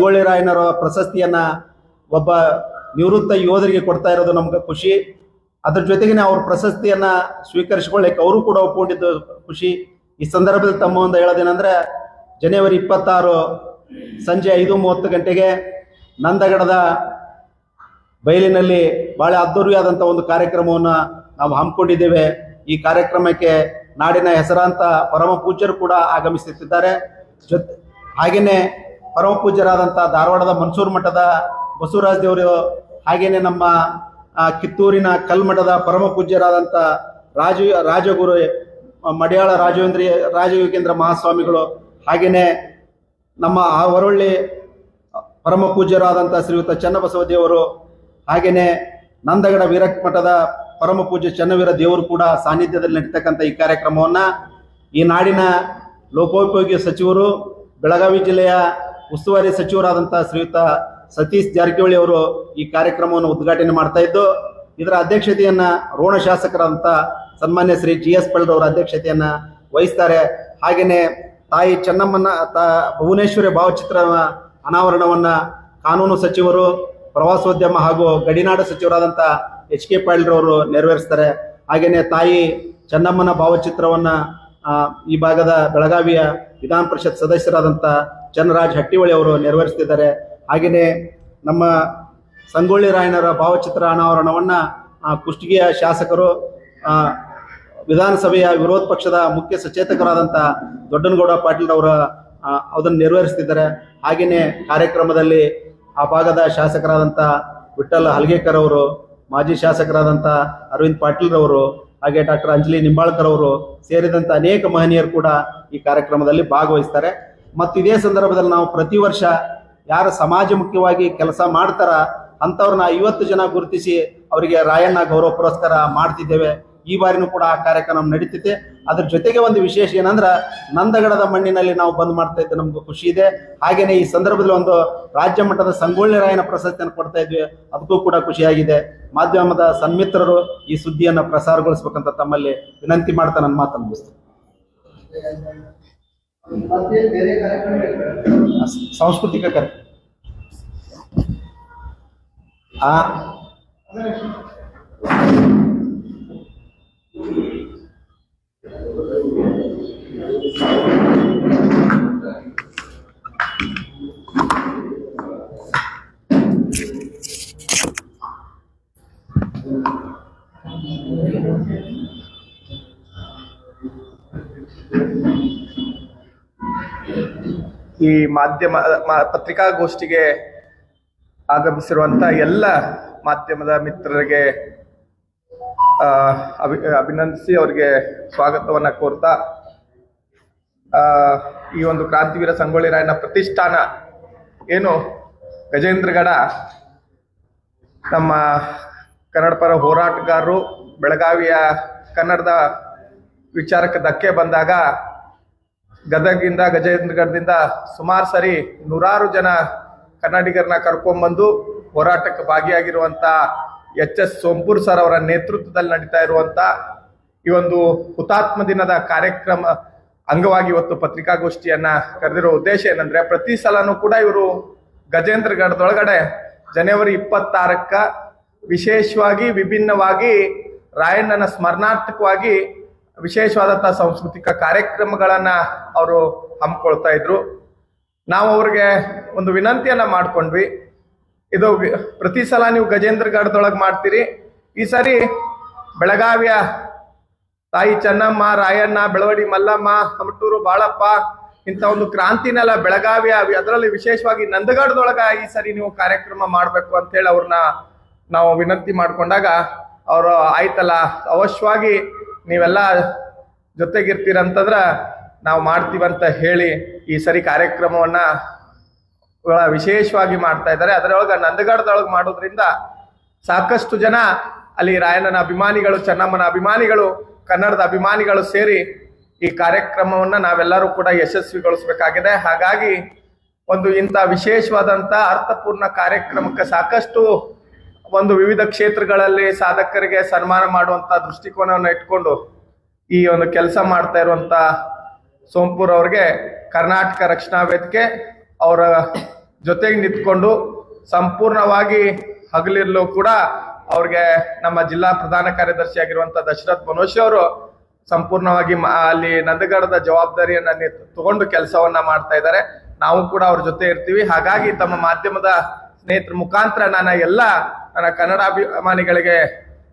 ಸಂಗೊಳ್ಳಿ ರಾಯಣ್ಣರ ಪ್ರಶಸ್ತಿಯನ್ನ ಒಬ್ಬ ನಿವೃತ್ತ ಯೋಧರಿಗೆ ಕೊಡ್ತಾ ಇರೋದು ನಮ್ಗೆ ಖುಷಿ. ಅದ್ರ ಜೊತೆಗೆ ಅವ್ರ ಪ್ರಶಸ್ತಿಯನ್ನ ಸ್ವೀಕರಿಸಿಕೊಳ್ಳಿಕ್ಕೆ ಅವರು ಕೂಡ ಒಪ್ಕೊಂಡಿದ್ದು ಖುಷಿ. ಈ ಸಂದರ್ಭದಲ್ಲಿ ತಮ್ಮ ಒಂದು ಹೇಳೋದೇನಂದ್ರೆ, ಜನವರಿ ಇಪ್ಪತ್ತಾರು ಸಂಜೆ ಐದು ಮೂವತ್ತು ಗಂಟೆಗೆ ನಂದಗಡದ ಬಯಲಿನಲ್ಲಿ ಬಹಳ ಅದ್ದೂರಿಯಾದಂಥ ಒಂದು ಕಾರ್ಯಕ್ರಮವನ್ನು ನಾವು ಹಮ್ಮಿಕೊಂಡಿದ್ದೇವೆ. ಈ ಕಾರ್ಯಕ್ರಮಕ್ಕೆ ನಾಡಿನ ಹೆಸರಾಂತ ಪರಮ ಪೂಜ್ಯರು ಕೂಡ ಆಗಮಿಸುತ್ತಿದ್ದಾರೆ. ಜೊತೆ ಹಾಗೆಯೇ ಪರಮ ಪೂಜ್ಯರಾದಂಥ ಧಾರವಾಡದ ಮನ್ಸೂರು ಮಠದ ಬಸವರಾಜ್ ದೇವರು ಹಾಗೇನೆ ನಮ್ಮ ಕಿತ್ತೂರಿನ ಕಲ್ಮಠದ ಪರಮ ಪೂಜ್ಯರಾದಂಥ ರಾಜ, ರಾಜಗುರು, ಮಡಿಯಾಳ ರಾಜೇಂದ್ರ, ರಾಜಯೋಗೇಂದ್ರ ಮಹಾಸ್ವಾಮಿಗಳು ಹಾಗೆಯೇ ನಮ್ಮ ಆ ಹೊರಳ್ಳಿ ಪರಮ ಪೂಜ್ಯರಾದಂಥ ಶ್ರೀಯುತ ಚನ್ನಬಸವ ದೇವರು ಹಾಗೆಯೇ ನಂದಗಡ ವೀರಕ್ ಮಠದ ಪರಮ ಚನ್ನವೀರ ದೇವರು ಕೂಡ ಸಾನ್ನಿಧ್ಯದಲ್ಲಿ ನಡೀತಕ್ಕಂಥ ಈ ಕಾರ್ಯಕ್ರಮವನ್ನು ಈ ನಾಡಿನ ಲೋಕೋಪಯೋಗಿ ಸಚಿವರು, ಬೆಳಗಾವಿ ಜಿಲ್ಲೆಯ ಉಸ್ತುವಾರಿ ಸಚಿವರಾದಂಥ ಶ್ರೀಯುತ ಸತೀಶ್ ಜಾರಕಿಹೊಳಿ ಅವರು ಈ ಕಾರ್ಯಕ್ರಮವನ್ನು ಉದ್ಘಾಟನೆ ಮಾಡ್ತಾ ಇದ್ದು, ಇದರ ಅಧ್ಯಕ್ಷತೆಯನ್ನ ರೋಣ ಶಾಸಕರಾದಂಥ ಸನ್ಮಾನ್ಯ ಶ್ರೀ ಜಿ ಎಸ್ ಪಲ್ಡ್ ಅವರ ಅಧ್ಯಕ್ಷತೆಯನ್ನ ವಹಿಸ್ತಾರೆ. ಹಾಗೆಯೇ ತಾಯಿ ಚೆನ್ನಮ್ಮನ, ತಾ ಭುವನೇಶ್ವರಿ ಭಾವಚಿತ್ರ ಅನಾವರಣವನ್ನ ಕಾನೂನು ಸಚಿವರು, ಪ್ರವಾಸೋದ್ಯಮ ಹಾಗೂ ಗಡಿನಾಡು ಸಚಿವರಾದಂಥ ಎಚ್ ಕೆ ಪಾಳ್ರವರು ನೆರವೇರಿಸ್ತಾರೆ. ಹಾಗೆಯೇ ತಾಯಿ ಚೆನ್ನಮ್ಮನ ಭಾವಚಿತ್ರವನ್ನ ಈ ಭಾಗದ ಬೆಳಗಾವಿಯ ವಿಧಾನ ಪರಿಷತ್ ಸದಸ್ಯರಾದಂಥ ಚನ್ನರಾಜ್ ಹಟ್ಟಿಹೊಳಿ ಅವರು ನೆರವೇರಿಸ್ತಿದ್ದಾರೆ. ಹಾಗೆಯೇ ನಮ್ಮ ಸಂಗೊಳ್ಳಿ ರಾಯಣ್ಣರ ಭಾವಚಿತ್ರ ಅನಾವರಣವನ್ನ ಕುಷ್ಟಗಿಯ ಶಾಸಕರು ವಿಧಾನಸಭೆಯ ವಿರೋಧ ಪಕ್ಷದ ಮುಖ್ಯ ಸಚೇತಕರಾದಂಥ ದೊಡ್ಡನಗೌಡ ಪಾಟೀಲ್ ಅವರ ಅದನ್ನು ನೆರವೇರಿಸ್ತಿದ್ದಾರೆ. ಹಾಗೆಯೇ ಕಾರ್ಯಕ್ರಮದಲ್ಲಿ ಆ ಭಾಗದ ಶಾಸಕರಾದಂಥ ವಿಠಲ್ ಹಲ್ಗೇಕರ್ ಅವರು, ಮಾಜಿ ಶಾಸಕರಾದಂಥ ಅರವಿಂದ್ ಪಾಟೀಲ್ ರವರು ಹಾಗೆ ಡಾಕ್ಟರ್ ಅಂಜಲಿ ನಿಂಬಾಳ್ಕರ್ ಅವರು ಸೇರಿದಂತ ಅನೇಕ ಮಹನೀಯರು ಕೂಡ ಈ ಕಾರ್ಯಕ್ರಮದಲ್ಲಿ ಭಾಗವಹಿಸ್ತಾರೆ. ಮತ್ತು ಇದೇ ಸಂದರ್ಭದಲ್ಲಿ ನಾವು ಪ್ರತಿ ವರ್ಷ ಯಾರು ಸಮಾಜ ಮುಖ್ಯವಾಗಿ ಕೆಲಸ ಮಾಡ್ತಾರ ಅಂಥವ್ರನ್ನ ಐವತ್ತು ಜನ ಗುರುತಿಸಿ ಅವರಿಗೆ ರಾಯಣ್ಣ ಗೌರವ ಪುರಸ್ಕಾರ ಮಾಡ್ತಿದ್ದೇವೆ. ಈ ಬಾರಿನೂ ಕೂಡ ಆ ಕಾರ್ಯಕ್ರಮ ನಡೀತಿದೆ. ಅದ್ರ ಜೊತೆಗೆ ಒಂದು ವಿಶೇಷ ಏನಂದ್ರೆ, ನಂದಗಡದ ಮಣ್ಣಿನಲ್ಲಿ ನಾವು ಬಂದ್ ಮಾಡ್ತಾ ಇದ್ದೆ, ನಮ್ಗೆ ಖುಷಿ ಇದೆ. ಹಾಗೇನೆ ಈ ಸಂದರ್ಭದಲ್ಲಿ ಒಂದು ರಾಜ್ಯ ಮಟ್ಟದ ಸಂಗೊಳ್ಳಿ ರಾಯನ ಪ್ರಶಸ್ತಿಯನ್ನು ಕೊಡ್ತಾ ಇದ್ವಿ, ಅದಕ್ಕೂ ಕೂಡ ಖುಷಿಯಾಗಿದೆ. ಮಾಧ್ಯಮದ ಸನ್ಮಿತ್ರರು ಈ ಸುದ್ದಿಯನ್ನು ಪ್ರಸಾರಗೊಳಿಸ್ಬೇಕಂತ ತಮ್ಮಲ್ಲಿ ವಿನಂತಿ ಮಾಡ್ತಾ ನನ್ನ ಮಾತನ್ನು ಮುಗಿಸ್ತೀನಿ. ಸಾಂಸ್ಕೃತಿಕ ಕಾರ್ಯಕ್ರಮ ಆ ಈ ಮಾಧ್ಯಮ ಪತ್ರಿಕಾಗೋಷ್ಠಿಗೆ ಆಗಮಿಸಿರುವಂತ ಎಲ್ಲ ಮಾಧ್ಯಮದ ಮಿತ್ರರಿಗೆ ಅಭಿ, ಅಭಿನಂದಿಸಿ ಅವರಿಗೆ ಸ್ವಾಗತವನ್ನ ಕೋರ್ತಾ ಈ ಒಂದು ಕ್ರಾಂತಿವೀರ ಸಂಗೊಳ್ಳಿ ರಾಯನ ಪ್ರತಿಷ್ಠಾನ ಏನು? ಗಜೇಂದ್ರಗಡ, ನಮ್ಮ ಕನ್ನಡ ಪರ ಹೋರಾಟಗಾರರು, ಬೆಳಗಾವಿಯ ಕನ್ನಡದ ವಿಚಾರಕ್ಕೆ ಧಕ್ಕೆ ಬಂದಾಗ ಗದಗಿಂದ, ಗಜೇಂದ್ರಗಢದಿಂದ ಸುಮಾರು ಸರಿ ನೂರಾರು ಜನ ಕನ್ನಡಿಗರನ್ನ ಕರ್ಕೊಂಡ್ಬಂದು ಹೋರಾಟಕ್ಕೆ ಭಾಗಿಯಾಗಿರುವಂತ ಎಚ್ ಎಸ್ ಸೋಂಪುರ್ ಸರ್ ಅವರ ನೇತೃತ್ವದಲ್ಲಿ ನಡೀತಾ ಇರುವಂತ ಈ ಒಂದು ಹುತಾತ್ಮ ದಿನದ ಕಾರ್ಯಕ್ರಮ ಅಂಗವಾಗಿ ಇವತ್ತು ಪತ್ರಿಕಾಗೋಷ್ಠಿಯನ್ನ ಕರೆದಿರೋ ಉದ್ದೇಶ ಏನಂದ್ರೆ, ಪ್ರತಿ ಸಲನೂ ಕೂಡ ಇವರು ಗಜೇಂದ್ರಗಢದೊಳಗಡೆ ಜನವರಿ ಇಪ್ಪತ್ತಾರಕ್ಕ ವಿಶೇಷವಾಗಿ ವಿಭಿನ್ನವಾಗಿ ರಾಯಣ್ಣನ ಸ್ಮರಣಾರ್ಥಕವಾಗಿ ವಿಶೇಷವಾದಂತಹ ಸಾಂಸ್ಕೃತಿಕ ಕಾರ್ಯಕ್ರಮಗಳನ್ನ ಅವರು ಹಮ್ಮಿಕೊಳ್ತಾ ಇದ್ರು. ನಾವು ಅವ್ರಿಗೆ ಒಂದು ವಿನಂತಿಯನ್ನ ಮಾಡ್ಕೊಂಡ್ವಿ. ಇದು ಪ್ರತಿ ಸಲ ನೀವು ಗಜೇಂದ್ರಗಢದೊಳಗೆ ಮಾಡ್ತೀರಿ. ಈ ಸರಿ ಬೆಳಗಾವಿಯ ತಾಯಿ ಚೆನ್ನಮ್ಮ, ರಾಯಣ್ಣ, ಬೆಳವಡಿ ಮಲ್ಲಮ್ಮ, ಹಮಟೂರು ಬಾಳಪ್ಪ ಇಂಥ ಒಂದು ಕ್ರಾಂತಿನೆಲ್ಲ ಬೆಳಗಾವಿಯ ಅದರಲ್ಲಿ ವಿಶೇಷವಾಗಿ ನಂದಗಾಡದೊಳಗ ಈ ಸರಿ ನೀವು ಕಾರ್ಯಕ್ರಮ ಮಾಡಬೇಕು ಅಂತ ಹೇಳಿ ಅವ್ರನ್ನ ನಾವು ವಿನಂತಿ ಮಾಡ್ಕೊಂಡಾಗ ಅವರು ಆಯ್ತಲ್ಲ, ಅವಶ್ಯವಾಗಿ ನೀವೆಲ್ಲ ಜೊತೆಗಿರ್ತೀರಂತಂದ್ರ ನಾವು ಮಾಡ್ತೀವಂತ ಹೇಳಿ ಈ ಸರಿ ಕಾರ್ಯಕ್ರಮವನ್ನ ವಿಶೇಷವಾಗಿ ಮಾಡ್ತಾ ಇದ್ದಾರೆ. ಅದರೊಳಗ ನಂದಗಡದೊಳಗೆ ಮಾಡೋದ್ರಿಂದ ಸಾಕಷ್ಟು ಜನ ಅಲ್ಲಿ ರಾಯಣ್ಣನ ಅಭಿಮಾನಿಗಳು, ಚೆನ್ನಮ್ಮನ ಅಭಿಮಾನಿಗಳು, ಕನ್ನಡದ ಅಭಿಮಾನಿಗಳು ಸೇರಿ ಈ ಕಾರ್ಯಕ್ರಮವನ್ನ ನಾವೆಲ್ಲರೂ ಕೂಡ ಯಶಸ್ವಿಗೊಳಿಸಬೇಕಾಗಿದೆ. ಹಾಗಾಗಿ ಒಂದು ಇಂಥ ವಿಶೇಷವಾದಂತ ಅರ್ಥಪೂರ್ಣ ಕಾರ್ಯಕ್ರಮಕ್ಕೆ ಸಾಕಷ್ಟು ಒಂದು ವಿವಿಧ ಕ್ಷೇತ್ರಗಳಲ್ಲಿ ಸಾಧಕರಿಗೆ ಸನ್ಮಾನ ಮಾಡುವಂತ ದೃಷ್ಟಿಕೋನವನ್ನು ಇಟ್ಕೊಂಡು ಈ ಒಂದು ಕೆಲಸ ಮಾಡ್ತಾ ಇರುವಂತ ಸೋಂಪೂರ್ ಅವ್ರಿಗೆ ಕರ್ನಾಟಕ ರಕ್ಷಣಾ ವೇದಿಕೆ ಅವರ ಜೊತೆಗೆ ನಿಂತ್ಕೊಂಡು ಸಂಪೂರ್ಣವಾಗಿ ಹಗಲಿರಲು ಕೂಡ ಅವ್ರಿಗೆ ನಮ್ಮ ಜಿಲ್ಲಾ ಪ್ರಧಾನ ಕಾರ್ಯದರ್ಶಿ ಆಗಿರುವಂತ ದಶರಥ್ ಮನೋಶಿ ಅವರು ಸಂಪೂರ್ಣವಾಗಿ ಅಲ್ಲಿ ನಂದಗಡದ ಜವಾಬ್ದಾರಿಯನ್ನ ತಗೊಂಡು ಕೆಲಸವನ್ನ ಮಾಡ್ತಾ ಇದ್ದಾರೆ. ನಾವು ಕೂಡ ಅವ್ರ ಜೊತೆ ಇರ್ತೀವಿ. ಹಾಗಾಗಿ ತಮ್ಮ ಮಾಧ್ಯಮದ ಸ್ನೇಹಿತರ ಮುಖಾಂತರ ನಾನು ಎಲ್ಲ ನನ್ನ ಕನ್ನಡ ಅಭಿಮಾನಿಗಳಿಗೆ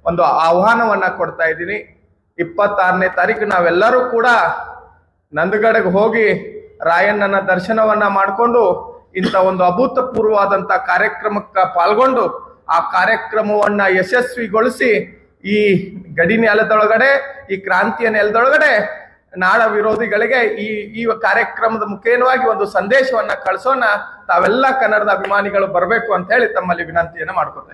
ಒಂದು ಆಹ್ವಾನವನ್ನ ಕೊಡ್ತಾ ಇದ್ದೀನಿ. ಇಪ್ಪತ್ತಾರನೇ ತಾರೀಕು ನಾವೆಲ್ಲರೂ ಕೂಡ ನಂದಗಡೆಗೆ ಹೋಗಿ ರಾಯಣ್ಣನ ದರ್ಶನವನ್ನ ಮಾಡಿಕೊಂಡು ಇಂಥ ಒಂದು ಅಭೂತಪೂರ್ವವಾದಂತ ಕಾರ್ಯಕ್ರಮಕ್ಕೆ ಪಾಲ್ಗೊಂಡು ಆ ಕಾರ್ಯಕ್ರಮವನ್ನ ಯಶಸ್ವಿಗೊಳಿಸಿ ಈ ಗಡಿ ನೆಲದೊಳಗಡೆ, ಈ ಕ್ರಾಂತಿಯ ನೆಲದೊಳಗಡೆ ನಾಡ ವಿರೋಧಿಗಳಿಗೆ ಈ ಈ ಕಾರ್ಯಕ್ರಮದ ಮುಖೇನವಾಗಿ ಒಂದು ಸಂದೇಶವನ್ನ ಕಳಿಸೋಣ. ತಾವೆಲ್ಲ ಕನ್ನಡದ ಅಭಿಮಾನಿಗಳು ಬರಬೇಕು ಅಂತ ಹೇಳಿ ತಮ್ಮಲ್ಲಿ ವಿನಂತಿಯನ್ನು ಮಾಡ್ಕೊತಾ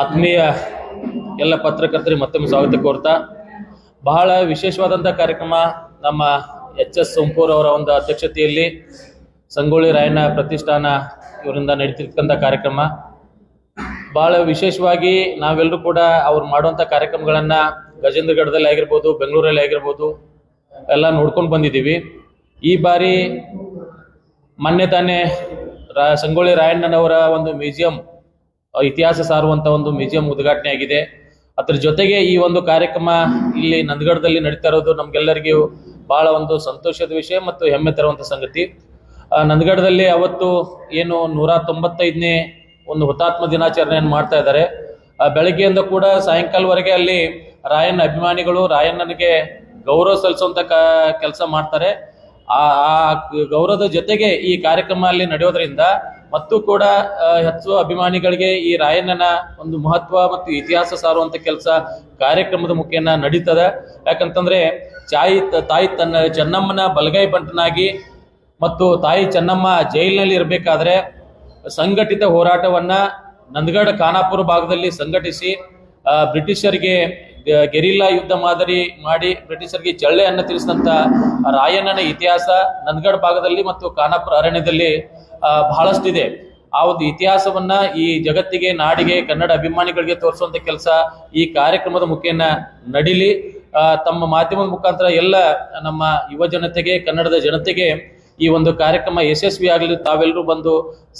ಆತ್ಮೀಯ ಎಲ್ಲ ಪತ್ರಕರ್ತರಿಗೆ ಮತ್ತೊಮ್ಮೆ ಸ್ವಾಗತ ಕೋರ್ತಾ. ಬಹಳ ವಿಶೇಷವಾದಂಥ ಕಾರ್ಯಕ್ರಮ ನಮ್ಮ ಎಚ್ ಎಸ್ ಸೋಂಪೂರ್ ಅವರ ಒಂದು ಅಧ್ಯಕ್ಷತೆಯಲ್ಲಿ ಸಂಗೊಳ್ಳಿ ರಾಯಣ್ಣ ಪ್ರತಿಷ್ಠಾನ ಇವರಿಂದ ನಡೀತಿರ್ತಕ್ಕಂಥ ಕಾರ್ಯಕ್ರಮ. ಬಹಳ ವಿಶೇಷವಾಗಿ ನಾವೆಲ್ಲರೂ ಕೂಡ ಅವ್ರು ಮಾಡುವಂಥ ಕಾರ್ಯಕ್ರಮಗಳನ್ನು ಗಜೇಂದ್ರಗಢದಲ್ಲಿ ಆಗಿರ್ಬೋದು, ಬೆಂಗಳೂರಲ್ಲಿ ಆಗಿರ್ಬೋದು, ಎಲ್ಲ ನೋಡ್ಕೊಂಡು ಬಂದಿದ್ದೀವಿ. ಈ ಬಾರಿ ಮೊನ್ನೆ ತಾನೇ ರಾ, ಸಂಗೊಳ್ಳಿ ರಾಯಣ್ಣನವರ ಒಂದು ಮ್ಯೂಸಿಯಂ ಇತಿಹಾಸ ಸಾರುವಂತ ಒಂದು ಮ್ಯೂಸಿಯಂ ಉದ್ಘಾಟನೆ ಆಗಿದೆ. ಅದ್ರ ಜೊತೆಗೆ ಈ ಒಂದು ಕಾರ್ಯಕ್ರಮ ಇಲ್ಲಿ ನಂದಗಡದಲ್ಲಿ ನಡೀತಾ ಇರೋದು ನಮ್ಗೆಲ್ಲರಿಗೂ ಬಹಳ ಒಂದು ಸಂತೋಷದ ವಿಷಯ ಮತ್ತು ಹೆಮ್ಮೆ ತರುವಂತ ಸಂಗತಿ. ನಂದಗಡದಲ್ಲಿ ಅವತ್ತು ಏನು ನೂರ ತೊಂಬತ್ತೈದನೇ ಒಂದು ಹುತಾತ್ಮ ದಿನಾಚರಣೆಯನ್ನು ಮಾಡ್ತಾ ಇದ್ದಾರೆ. ಬೆಳಗ್ಗೆಯಿಂದ ಕೂಡ ಸಾಯಂಕಾಲವರೆಗೆ ಅಲ್ಲಿ ರಾಯಣ್ಣ ಅಭಿಮಾನಿಗಳು ರಾಯಣ್ಣನಿಗೆ ಗೌರವ ಸಲ್ಲಿಸುವಂತ ಕೆಲಸ ಮಾಡ್ತಾರೆ. ಆ ಗೌರವದ ಜೊತೆಗೆ ಈ ಕಾರ್ಯಕ್ರಮ ಅಲ್ಲಿ ನಡೆಯೋದ್ರಿಂದ ಮತ್ತು ಕೂಡ ಹೆಚ್ಚು ಅಭಿಮಾನಿಗಳಿಗೆ ಈ ರಾಯಣ್ಣನ ಒಂದು ಮಹತ್ವ ಮತ್ತು ಇತಿಹಾಸ ಸಾರುವಂತ ಕೆಲಸ ಕಾರ್ಯಕ್ರಮದ ಮುಖೇನ ನಡೀತದ. ಯಾಕಂತಂದ್ರೆ ಚಾಯಿ ತಾಯಿ ತನ್ನ ಚೆನ್ನಮ್ಮನ ಬಲಗೈ ಬಂಟನಾಗಿ ಮತ್ತು ತಾಯಿ ಚೆನ್ನಮ್ಮ ಜೈಲಿನಲ್ಲಿ ಇರಬೇಕಾದ್ರೆ ಸಂಘಟಿತ ಹೋರಾಟವನ್ನ ನಂದಗಡ ಖಾನಾಪುರ ಭಾಗದಲ್ಲಿ ಸಂಘಟಿಸಿ ಬ್ರಿಟಿಷರಿಗೆ ಗೆರಿಲ್ಲಾ ಯುದ್ಧ ಮಾದರಿ ಮಾಡಿ ಬ್ರಿಟಿಷರಿಗೆ ಚಳ್ಳೆಯನ್ನು ತಿಳಿಸಿದಂಥ ರಾಯಣ್ಣನ ಇತಿಹಾಸ ನಂದಗಡ ಭಾಗದಲ್ಲಿ ಮತ್ತು ಖಾನಾಪುರ ಅರಣ್ಯದಲ್ಲಿ ಬಹಳಷ್ಟಿದೆ. ಆ ಒಂದು ಇತಿಹಾಸವನ್ನ ಈ ಜಗತ್ತಿಗೆ, ನಾಡಿಗೆ, ಕನ್ನಡ ಅಭಿಮಾನಿಗಳಿಗೆ ತೋರಿಸುವಂತ ಕೆಲಸ ಈ ಕಾರ್ಯಕ್ರಮದ ಮುಖೇನ ನಡೀಲಿ. ತಮ್ಮ ಮಾಧ್ಯಮದ ಮುಖಾಂತರ ಎಲ್ಲ ನಮ್ಮ ಯುವ ಜನತೆಗೆ, ಕನ್ನಡದ ಜನತೆಗೆ ಈ ಒಂದು ಕಾರ್ಯಕ್ರಮ ಯಶಸ್ವಿ ಆಗಲಿ ತಾವೆಲ್ಲರೂ ಬಂದು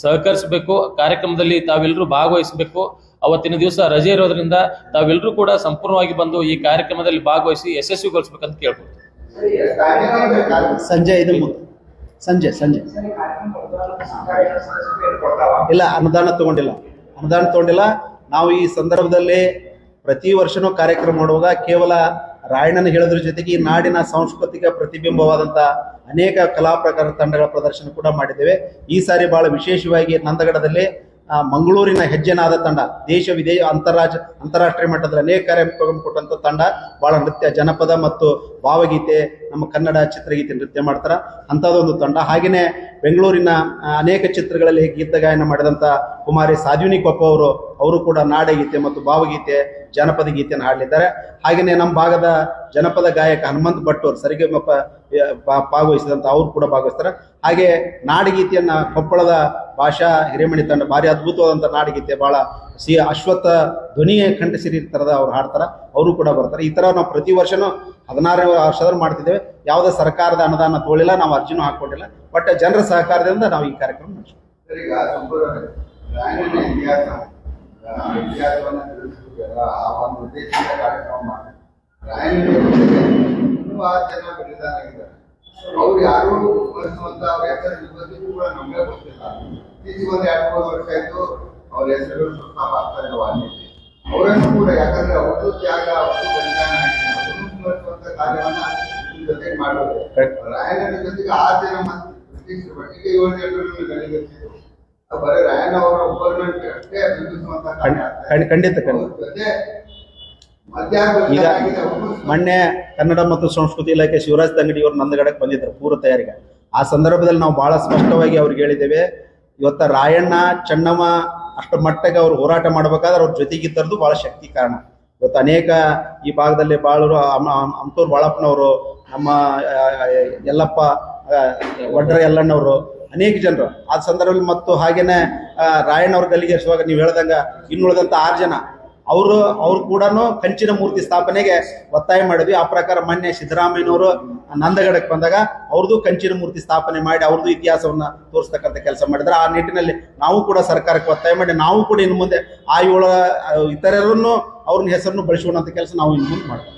ಸಹಕರಿಸಬೇಕು. ಕಾರ್ಯಕ್ರಮದಲ್ಲಿ ತಾವೆಲ್ಲರೂ ಭಾಗವಹಿಸಬೇಕು. ಅವತ್ತಿನ ದಿವಸ ರಜೆ ಇರೋದ್ರಿಂದ ತಾವೆಲ್ಲರೂ ಕೂಡ ಸಂಪೂರ್ಣವಾಗಿ ಬಂದು ಈ ಕಾರ್ಯಕ್ರಮದಲ್ಲಿ ಭಾಗವಹಿಸಿ ಯಶಸ್ವಿಗೊಳಿಸ್ಬೇಕಂತ ಕೇಳ್ಬೋದು. ಸಂಜೆ ಸಂಜೆ ಸಂಜೆ. ಇಲ್ಲ, ಅನುದಾನ ತಗೊಂಡಿಲ್ಲ. ಅನುದಾನ ತಗೊಂಡಿಲ್ಲ. ನಾವು ಈ ಸಂದರ್ಭದಲ್ಲಿ ಪ್ರತಿ ವರ್ಷನೂ ಕಾರ್ಯಕ್ರಮ ಮಾಡುವಾಗ ಕೇವಲ ರಾಯಣ್ಣನ ಹೇಳೋದ್ರ ಜೊತೆಗೆ ಈ ನಾಡಿನ ಸಾಂಸ್ಕೃತಿಕ ಪ್ರತಿಬಿಂಬವಾದಂಥ ಅನೇಕ ಕಲಾ ಪ್ರಕಾರ ತಂಡಗಳ ಪ್ರದರ್ಶನ ಕೂಡ ಮಾಡಿದ್ದೇವೆ. ಈ ಸಾರಿ ಬಹಳ ವಿಶೇಷವಾಗಿ ನಂದಗಡದಲ್ಲಿ ಮಂಗಳೂರಿನ ಹೆಜ್ಜೆನಾದ ತಂಡ, ದೇಶ ವಿದೇಶ ಅಂತಾರಾಜ್ ಅಂತಾರಾಷ್ಟ್ರೀಯ ಮಟ್ಟದಲ್ಲಿ ಅನೇಕ ಕಾರ್ಯಕ್ರಮ ಕೊಟ್ಟಂತ ತಂಡ, ಬಹಳ ನೃತ್ಯ, ಜನಪದ ಮತ್ತು ಭಾವಗೀತೆ, ನಮ್ಮ ಕನ್ನಡ ಚಿತ್ರಗೀತೆ ನೃತ್ಯ ಮಾಡ್ತಾರ. ಅಂಥದ್ದೊಂದು ತಂಡ. ಹಾಗೆಯೇ ಬೆಂಗಳೂರಿನ ಅನೇಕ ಚಿತ್ರಗಳಲ್ಲಿ ಗೀತ ಗಾಯನ ಮಾಡಿದಂಥ ಕುಮಾರಿ ಸಾಧ್ವಿನಿ ಕೊಪ್ಪ ಅವರು ಅವರು ಕೂಡ ನಾಡಗೀತೆ ಮತ್ತು ಭಾವಗೀತೆ, ಜನಪದ ಗೀತೆಯನ್ನು ಹಾಡಲಿದ್ದಾರೆ. ಹಾಗೆಯೇ ನಮ್ಮ ಭಾಗದ ಜನಪದ ಗಾಯಕ ಹನುಮಂತ್ ಭಟ್ ಅವರು ಸರಿಗೆ ಭಾಗವಹಿಸಿದಂಥ ಅವರು ಕೂಡ ಭಾಗವಹಿಸ್ತಾರೆ. ಹಾಗೆ ನಾಡಗೀತೆಯನ್ನ ಕೊಪ್ಪಳದ ಭಾಷಾ ಹಿರೇಮಣಿ ತಂಡ ಭಾರಿ ಅದ್ಭುತವಾದಂಥ ನಾಡಗೀತೆ ಭಾಳ ಸಿ ಅಶ್ವತ್ಥ ಧ್ವನಿ ಕಂಠಸಿರಿ ಥರದ ಅವ್ರು ಹಾಡ್ತಾರೆ, ಅವರು ಕೂಡ ಬರ್ತಾರೆ. ಈ ಥರ ನಾವು ಪ್ರತಿ ವರ್ಷನೂ ಹದಿನಾರು ವರ್ಷದ ಮಾಡ್ತಿದ್ದೇವೆ. ಯಾವುದೇ ಸರ್ಕಾರದ ಅನುದಾನ ತೋಳಿಲ್ಲ, ನಾವು ಅರ್ಜಿನೂ ಹಾಕ್ಕೊಂಡಿಲ್ಲ. ಬಟ್ ಜನರ ಸಹಕಾರದಿಂದ ನಾವು ಈ ಕಾರ್ಯಕ್ರಮ ನಡೆಸ್ತೀವಿ. ಈಗ ಅವ್ರು ಯಾರು ಸ್ಮರಿಸುವಂತ ಅವ್ರ ಹೆಸರು ಇವತ್ತಿಗೂ ಕೂಡ ನಮಗೆ ಗೊತ್ತಿಲ್ಲ. ಇತ್ತೀಚೆಗೆ ಒಂದು ಎರಡು ಮೂರು ವರ್ಷ ಆಯ್ತು ಅವ್ರ ಹೆಸರು ಸ್ವಲ್ಪ ಆಗ್ತಾ ಇಲ್ಲ ವಾಲ್ಮೀಕಿ. ಅವರನ್ನು ಕೂಡ ಯಾಕಂದ್ರೆ ಅವರು ತ್ಯಾಗ ಅವರು ಬಲಿದಾನ ಸ್ಮರಿಸುವಂತ ಕಾರ್ಯವನ್ನ ಜೊತೆ ಮಾಡೋದು ರಾಯಣ್ಣನ ಜೊತೆಗೆ ಆ ದಿನ ಮತ್ತೆ ಬ್ರಿಟಿಷರ ಮಟ್ಟಿಗೆ ಗಡಿಗಟ್ಟಿದ್ರು ಬರೀ ರಾಯಣ್ಣ ಅವರ ಒಬ್ಬರನ್ನ ಅಷ್ಟೇ ಬಿಂಬಿಸುವಂತ. ಖಂಡಿತ ಜೊತೆ ಈಗ ಮೊನ್ನೆ ಕನ್ನಡ ಮತ್ತು ಸಂಸ್ಕೃತಿ ಇಲಾಖೆ ಶಿವರಾಜ್ ತಂಗಡಿ ಅವರು ನಂದಗಡಕ್ಕೆ ಬಂದಿದ್ದರು ಪೂರ್ವ ತಯಾರಿಗೆ. ಆ ಸಂದರ್ಭದಲ್ಲಿ ನಾವು ಬಹಳ ಸ್ಪಷ್ಟವಾಗಿ ಅವ್ರಿಗೆ ಹೇಳಿದ್ದೇವೆ ಇವತ್ತ ರಾಯಣ್ಣ ಚೆನ್ನಮ್ಮ ಅಷ್ಟು ಮಟ್ಟಕ್ಕೆ ಅವ್ರು ಹೋರಾಟ ಮಾಡ್ಬೇಕಾದ್ರೆ ಅವ್ರ ಜೊತೆಗಿದ್ದರದು ಬಹಳ ಶಕ್ತಿ ಕಾರಣ. ಇವತ್ತು ಅನೇಕ ಈ ಭಾಗದಲ್ಲಿ ಬಾಳರು ಅಂತೂರು ಬಾಳಪ್ಪನವರು ನಮ್ಮ ಯಲ್ಲಪ್ಪ ಆ, ವಡ್ರ ಯಲ್ಲಣ್ಣವರು ಅನೇಕ ಜನರು. ಆ ಸಂದರ್ಭದಲ್ಲಿ ಮತ್ತು ಹಾಗೇನೆ ರಾಯಣ್ಣ ಅವ್ರ ಗಲ್ಲಿಗೇರಿಸುವಾಗ ನೀವು ಹೇಳ್ದಂಗ ಇನ್ನುಳಿದಂತ ಆರು ಜನ. ಅವರು ಅವ್ರು ಕೂಡ ಕಂಚಿನ ಮೂರ್ತಿ ಸ್ಥಾಪನೆಗೆ ಒತ್ತಾಯ ಮಾಡಿದ್ವಿ. ಆ ಪ್ರಕಾರ ಮೊನ್ನೆ ಸಿದ್ದರಾಮಯ್ಯನವರು ನಂದಗಡಕ್ಕೆ ಬಂದಾಗ ಅವ್ರದ್ದು ಕಂಚಿನ ಮೂರ್ತಿ ಸ್ಥಾಪನೆ ಮಾಡಿ ಅವ್ರದ್ದು ಇತಿಹಾಸವನ್ನ ತೋರಿಸ್ತಕ್ಕಂಥ ಕೆಲಸ ಮಾಡಿದ್ರೆ. ಆ ನಿಟ್ಟಿನಲ್ಲಿ ನಾವು ಕೂಡ ಸರ್ಕಾರಕ್ಕೆ ಒತ್ತಾಯ ಮಾಡಿ ನಾವು ಕೂಡ ಇನ್ನು ಮುಂದೆ ಆ ಇತರರನ್ನು ಅವ್ರನ್ನ ಹೆಸರನ್ನು ಬಳಸೋಣ ಕೆಲಸ ನಾವು ಇನ್ನು ಮುಂದೆ ಮಾಡ್ತೀವಿ.